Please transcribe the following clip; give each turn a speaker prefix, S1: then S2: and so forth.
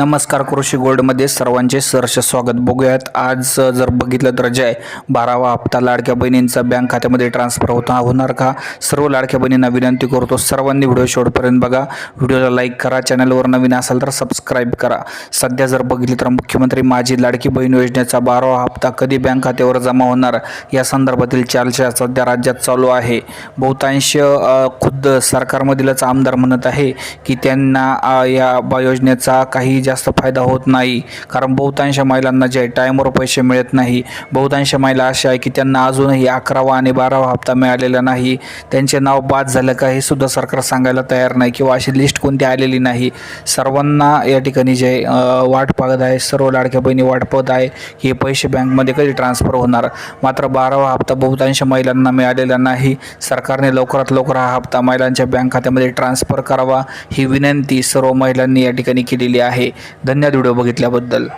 S1: नमस्कार कृषी गोल्डमध्ये सर्वांचे सहर्ष स्वागत. बघूयात आज जर बघितलं तर जय बारावा हप्ता लाडक्या बहिणींचा बँक खात्यामध्ये ट्रान्सफर होता होणार का? सर्व लाडक्या बहिणींना विनंती करतो सर्वांनी व्हिडिओ शेवटपर्यंत बघा. व्हिडिओला लाईक करा चॅनलवर नवीन असाल तर सबस्क्राईब करा. सध्या जर बघितलं तर मुख्यमंत्री माझी लाडकी बहीण योजनेचा बारावा हप्ता कधी बँक खात्यावर जमा होणार? या संदर्भातील चर्चा सध्या राज्यात चालू आहे. बहुतांश खुद्द सरकारमधीलच आमदार म्हणत आहे की त्यांना या बा योजनेचा काही जास्त फायदा होत नाही. कारण बहुतांश महिलांना जे टाईमवर पैसे मिळत नाही. बहुतांश महिला अशा आहे की त्यांना अजूनही अकरावा आणि बारावा हप्ता मिळालेला नाही. त्यांचे नाव बाद झालं का हे सुद्धा सरकार सांगायला तयार नाही किंवा अशी लिस्ट कोणती आलेली नाही. सर्वांना या ठिकाणी जे वाट पाहत आहे सर्व लाडक्या बहिणी वाट पाहत आहे की हे पैसे बँकमध्ये कधी ट्रान्सफर होणार? मात्र बारावा हप्ता बहुतांश महिलांना मिळालेला नाही. सरकारने लवकरात लवकर हा हप्ता महिलांच्या बँक खात्यामध्ये ट्रान्सफर करावा ही विनंती सर्व महिलांनी या ठिकाणी केलेली आहे. धन्यवाद व्हिडिओ बघितल्याबद्दल.